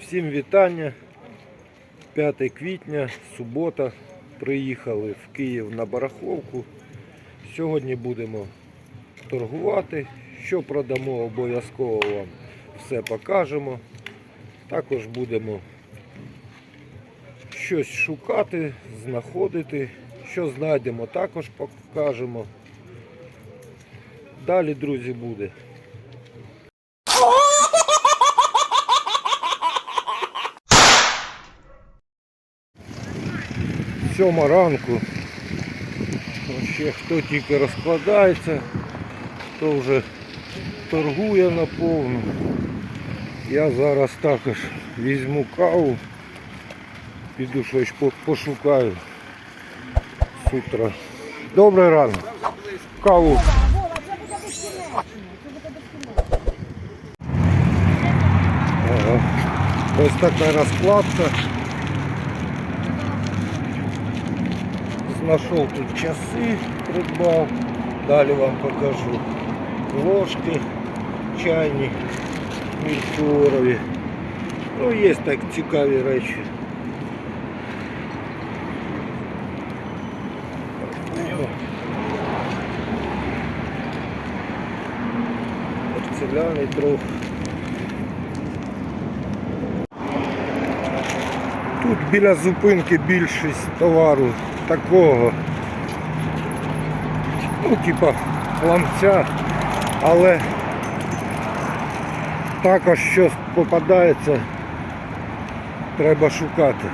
Всім вітання. 5 квітня, субота. Приїхали в Київ на барахолку. Сьогодні будемо торгувати. Що продамо, обов'язково вам все покажемо. Також будемо щось шукати, знаходити. Що знайдемо, також покажемо. Далі, друзі, буде. Сьома ранку. Ще хто тільки розкладається, хто вже торгує наповну. Я зараз також візьму каву, піду щось пошукаю з утра. Добрий ранок. Каву. Ось така розкладка. Знайшов тут часи, придбав. Далі вам покажу ложки чайні, мільфорові. Ну, є так цікаві речі. О. Порцеляний трохи. Тут біля зупинки більшість товару такого, ну, типа ламця, але також щось попадається, треба шукати.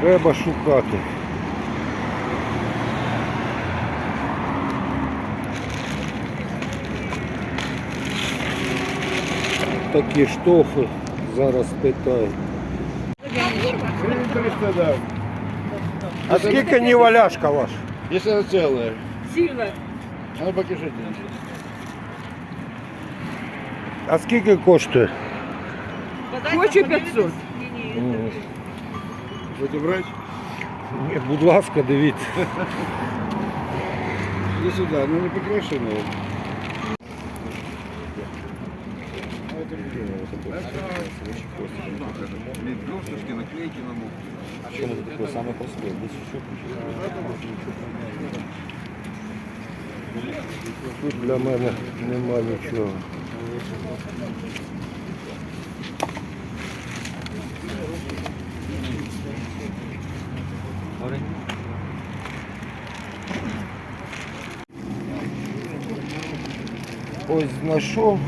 Треба шукати. Такі штофи зараз питаю. 300, да. А скільки неваляшка ваш? Если она целая. Сильно. А ну покажите. А скільки коштує? Хочу 500. Будете брать? Ні, будь ласка, дивіться. Иди сюда, ну не покрашенная. Наклейки на муку. Чому таке саме просте? Тут для мене нема нічого. Ось знайшов.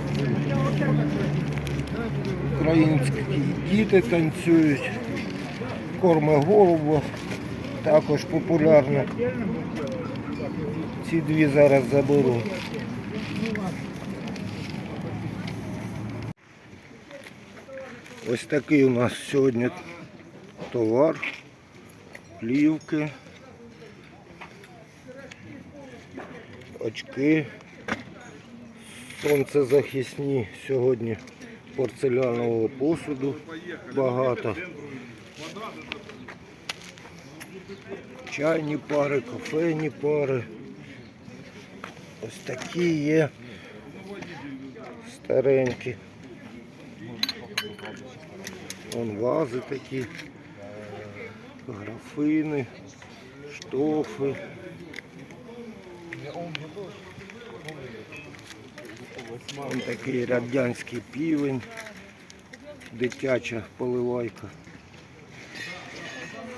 Українські діти танцюють. Корме голубо також популярне. Ці дві зараз заберу. Ось такий у нас сьогодні товар, плівки, очки, сонцезахисні сьогодні порцелянового посуду багато. Чайні пари, кофейні пари. Ось такі є старенькі. Вон вази такі, графини, штофи. Вон такий радянський півень, дитяча поливайка.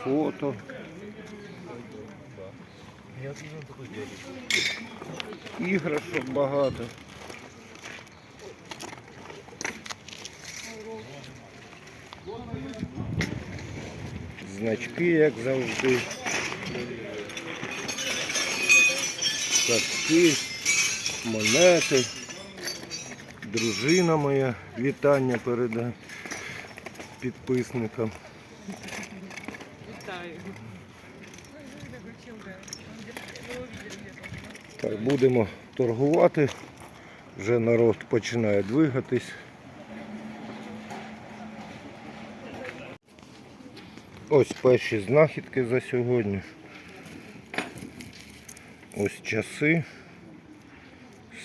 Фото. Іграшок багато. Значки, як завжди. Картки, монети. Дружина моя, вітання передає підписникам. Так, будемо торгувати. Вже народ починає двигатись. Ось перші знахідки за сьогодні. Ось часи.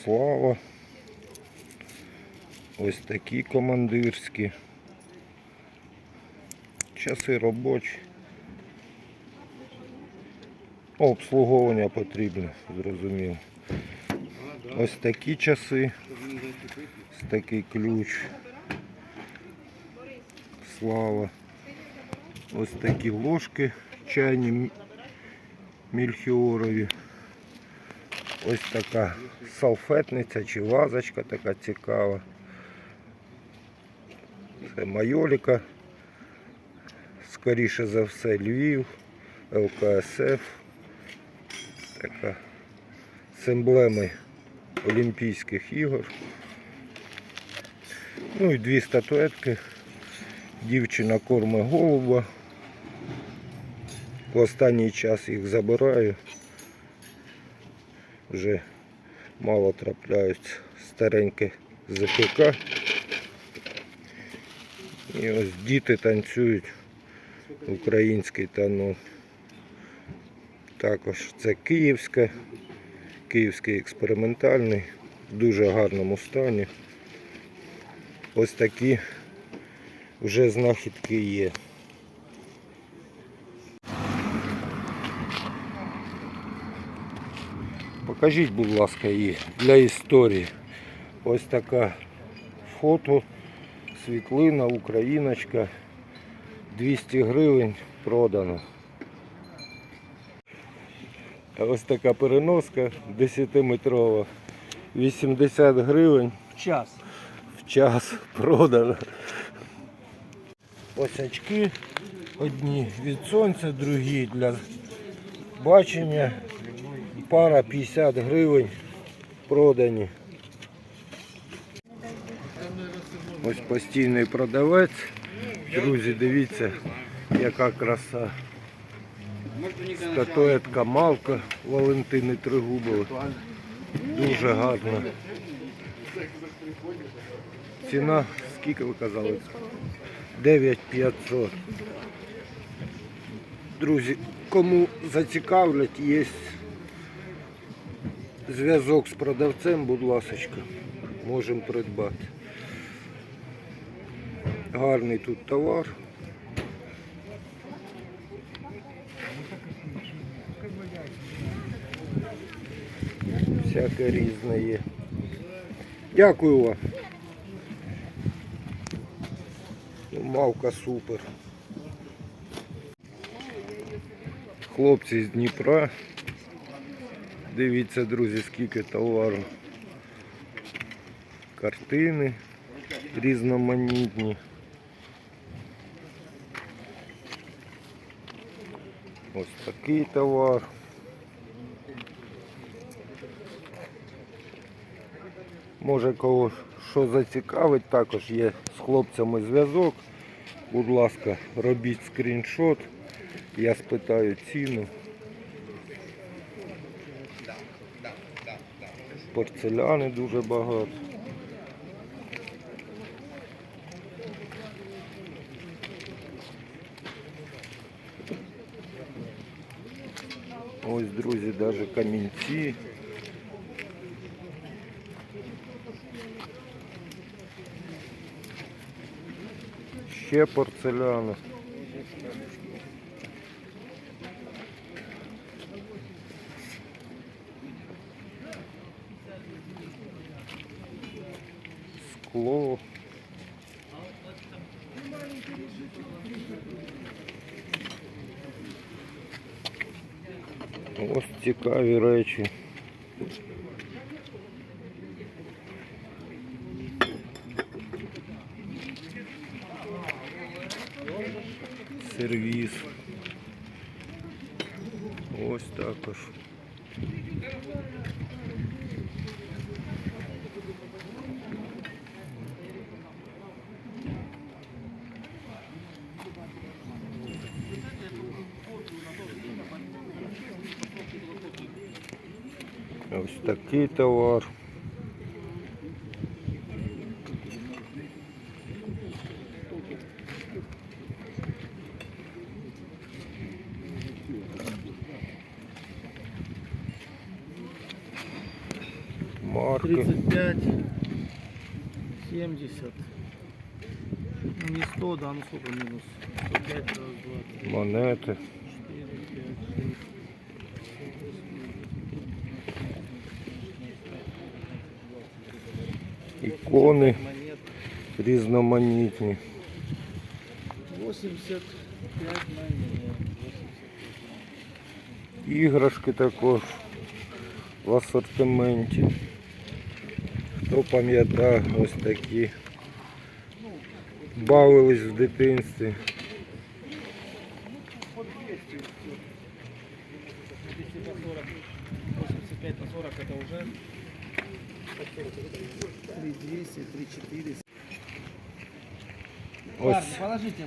Слава. Ось такі командирські. Часи робочі. Обслуговування потрібно, зрозуміло. Ось такі часи. Ось такий ключ. Слава. Ось такі ложки чайні мільхіорові. Ось така салфетниця чи вазочка така цікава. Це майоліка. Скоріше за все Львів, ЛКСФ. Така з емблеми Олімпійських ігор. Ну і дві статуетки. Дівчина корме голуба. В останній час їх забираю. Вже мало трапляються старенькі ЗПК. І ось діти танцюють український танок. Також це київське, київський експериментальний, в дуже гарному стані. Ось такі вже знахідки є. Покажіть, будь ласка, її для історії. Ось така фото, світлина, україночка. 200 гривень продано. Ось така переноска 10-метрова. 80 гривень В час. в час продано. Ось очки одні від сонця, другі для бачення. Пара 50 гривень продані. Ось постійний продавець. Друзі, дивіться, яка краса. Статуетка Малка Валентини Тригубової. Дуже гарна. Ціна, скільки ви казали? 9500. Друзі, кому зацікавлять, є зв'язок з продавцем, будь ласка, можемо придбати. Гарний тут товар. Всяке різне є. Дякую вам. Мавка супер. Хлопці з Дніпра. Дивіться, друзі, скільки товару. Картини різноманітні. Ось такий товар. Може кого що зацікавить, також є з хлопцями зв'язок. Будь ласка, робіть скріншот. Я спитаю ціну. Порцеляни дуже багато. Ось, друзі, навіть камінці. Ще порцеляни. Скло. Ось цікаві речі. Сервіс. Ось також. Ось такий товар. 35, 70. Ну, не 100, да, ну сколько минус? 105, раз, два, три, Монети. четыре, пять, шесть. Ікони Монет. різноманітні. 85 монет. 85. Іграшки також в асортименті. Хто пам'ятає ось такі. Бавились в дитинстві. Если по 40, 85 на 40 это уже 3200, 3400. Ось Ладно, положите.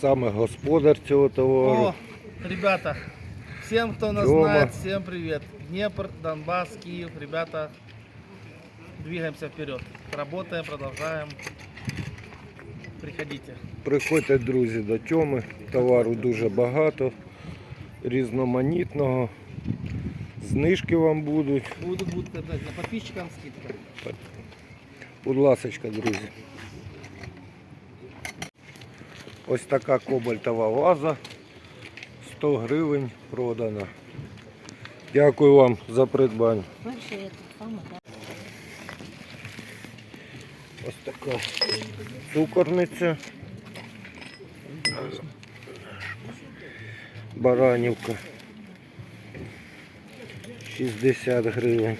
саме господар цього товару. О, ребята, всем, кто нас Тёма. знает, всем привет. Днепр, Донбасс, Киев, ребята, двигаемся вперед. Работаем, продолжаем. Приходите. Приходьте, друзі, до Тьоми. Товару дуже багато, різноманітного. Знижки вам будуть. Буду, буду опять на подписчикам скидка. Будь ласочка, друзі. Ось така кобальтова ваза. 100 гривень продана. Дякую вам за придбання. Это самое, да. Ось така цукорниця. Баранівка. 60 гривень.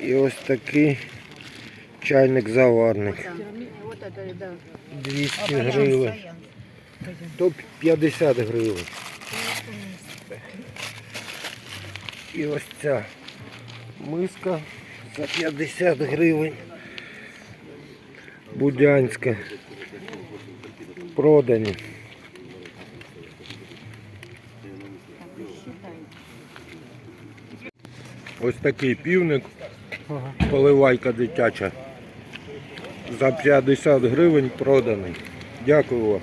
І ось такий вот это, 200 гривень. То 50 гривень. І ось ця миска за 50 гривень. Будянська. Продані. Ось такий півник. Поливайка дитяча. За 50 гривень проданий. Дякую вам.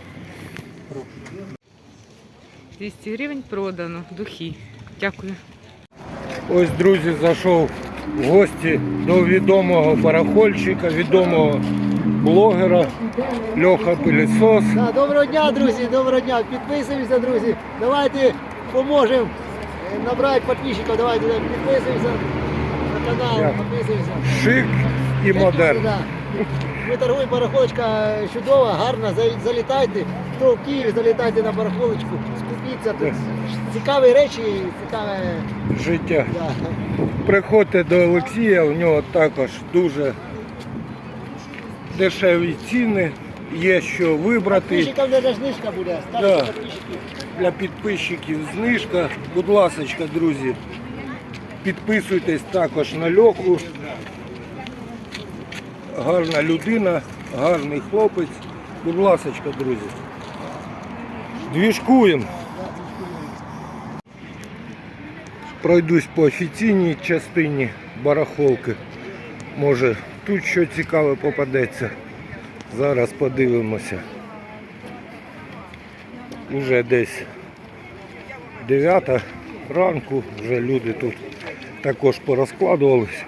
200 гривень продано. Духи. Дякую. Ось, друзі, зайшов в гості до відомого барахольщика, відомого блогера Льоха Пилісос. Да, доброго дня, друзі, доброго дня. Підписуємося, друзі. Давайте поможемо е, набрати підписчиків. Давайте підписуємося на канал, підписуємося. Шик і модерн. Ми торгуємо барахолочка чудова, гарна. Залітайте. Хто в Києві, залітайте на барахолочку, скупіться. Тут цікаві речі, цікаве. Життя. Да. Приходьте до Олексія, у нього також дуже дешеві ціни, є що вибрати. Підписчикам даже знижка буде. Да. Ставте підписчиків. Для підписчиків знижка. Будь ласка, друзі, підписуйтесь також на Льоху. Гарна людина, гарний хлопець. Будь ласка, друзі. Двіжкуємо. Пройдусь по офіційній частині барахолки. Може тут що цікаве попадеться. Зараз подивимося. Уже десь 9 ранку, вже люди тут також порозкладувалися.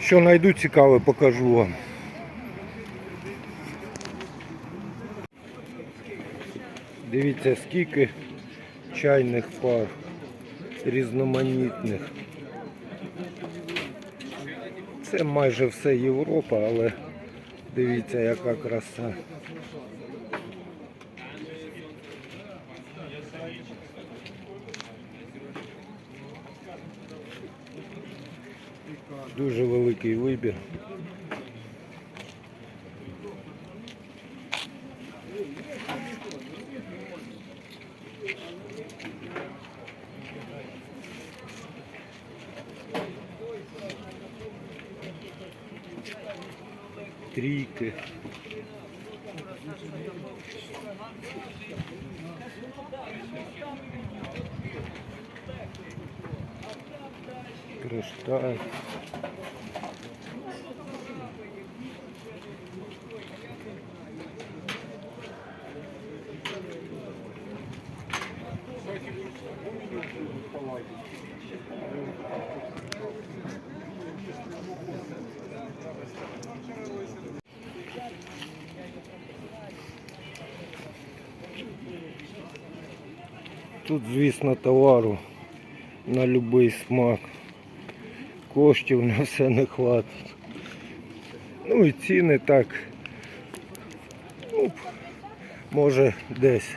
Що знайду цікаве, покажу вам. Дивіться, скільки чайних пар різноманітних. Це майже все Європа, але дивіться, яка краса. Дуже великий вибір. трійки. Кришталь. Thank you. Тут, звісно, товару на будь-який смак. Коштів на все не хватить. Ну і ціни так. Ну, може десь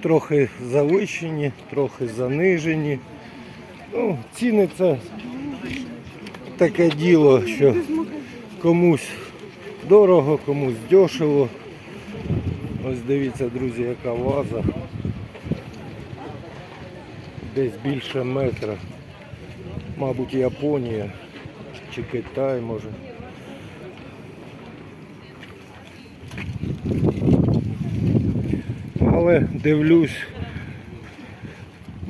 трохи завищені, трохи занижені. Ну, ціни це таке діло, що комусь дорого, комусь дешево. Ось дивіться, друзі, яка ваза. Десь більше метра. Мабуть, Японія чи Китай може. Але дивлюсь,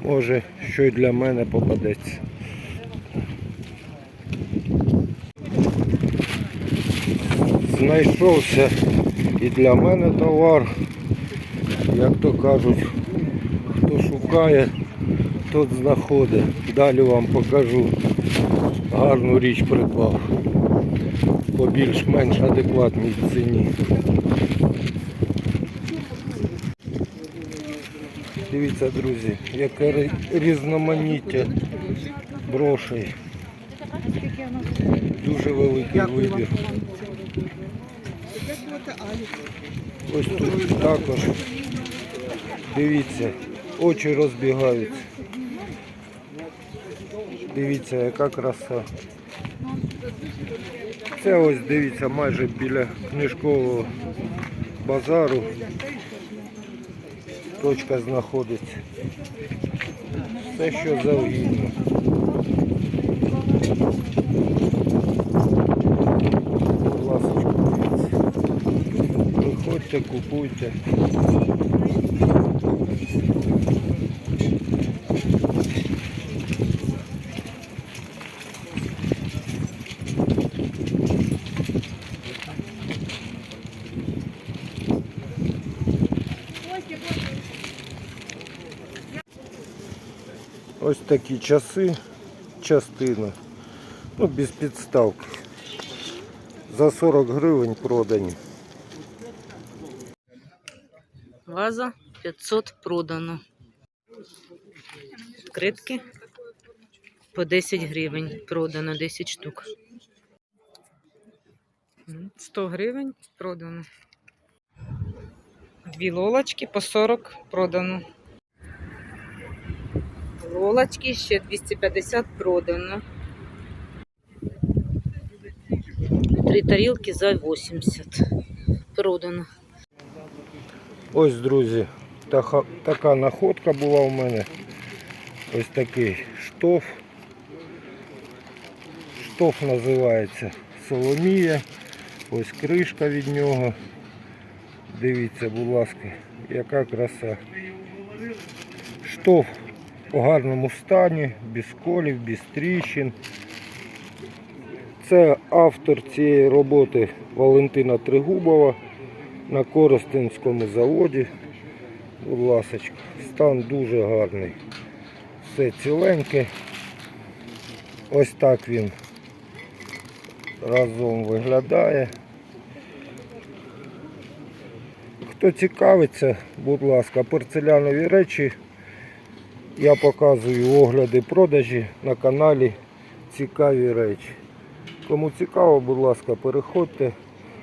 може, що й для мене попадеться. Знайшовся і для мене товар, як то кажуть, хто шукає, тот знаходить. Далі вам покажу гарну річ придбав по більш-менш адекватній ціні. Дивіться, друзі, яке різноманіття брошей. Дуже великий вибір. Ось тут також. Дивіться, очі розбігаються. Дивіться, яка краса. Це ось дивіться майже біля книжкового базару. Точка знаходиться. Все, що завгідно. Приходьте, купуйте. Ось такі часи, частина. Ну, без підставки. За 40 гривень продані. Ваза 500 продано. Критки по 10 гривень продано, 10 штук. 100 гривень продано. Дві лолочки по 40 продано. Лолочки ще 250 продано. Три тарілки за 80 продано. Ось, друзі, така, така находка була у мене. Ось такий штоф. Штоф називається Соломія. Ось кришка від нього. Дивіться, будь ласка, яка краса. Штоф у гарному стані, без колів, без тріщин. Це автор цієї роботи Валентина Тригубова на Коростенському заводі. Будь ласочка, стан дуже гарний. Все ціленьке. Ось так він разом виглядає. Хто цікавиться, будь ласка, порцелянові речі. Я показую огляди продажі на каналі Цікаві речі. Кому цікаво, будь ласка, переходьте.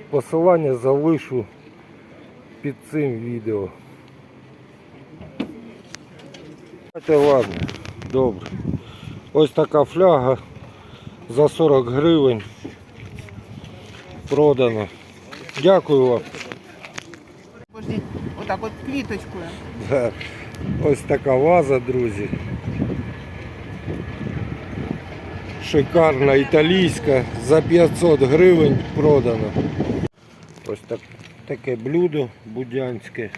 Посилання залишу під цим відео. Це ладно, добре. Ось така фляга за 40 гривень продано. Дякую вам. Отак от квіточкою. Ось така ваза, друзі. Шикарна італійська за 500 гривень продано. Ось так, таке блюдо будянське.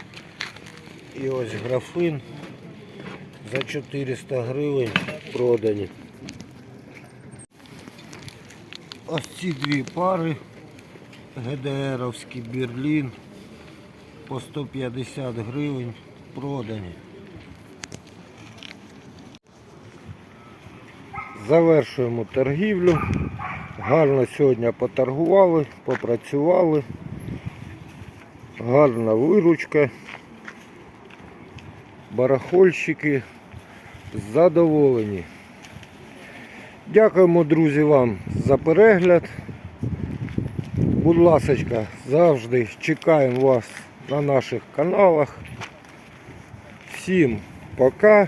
І ось графин за 400 гривень продані. Ось ці дві пари ГДРовський Берлін по 150 гривень продані. Завершуємо торгівлю. Гарно сьогодні поторгували, попрацювали. Гарна виручка. барахольщики задоволені. Дякуємо, друзі, вам за перегляд. Будь ласочка, завжди чекаємо вас на наших каналах. Всім пока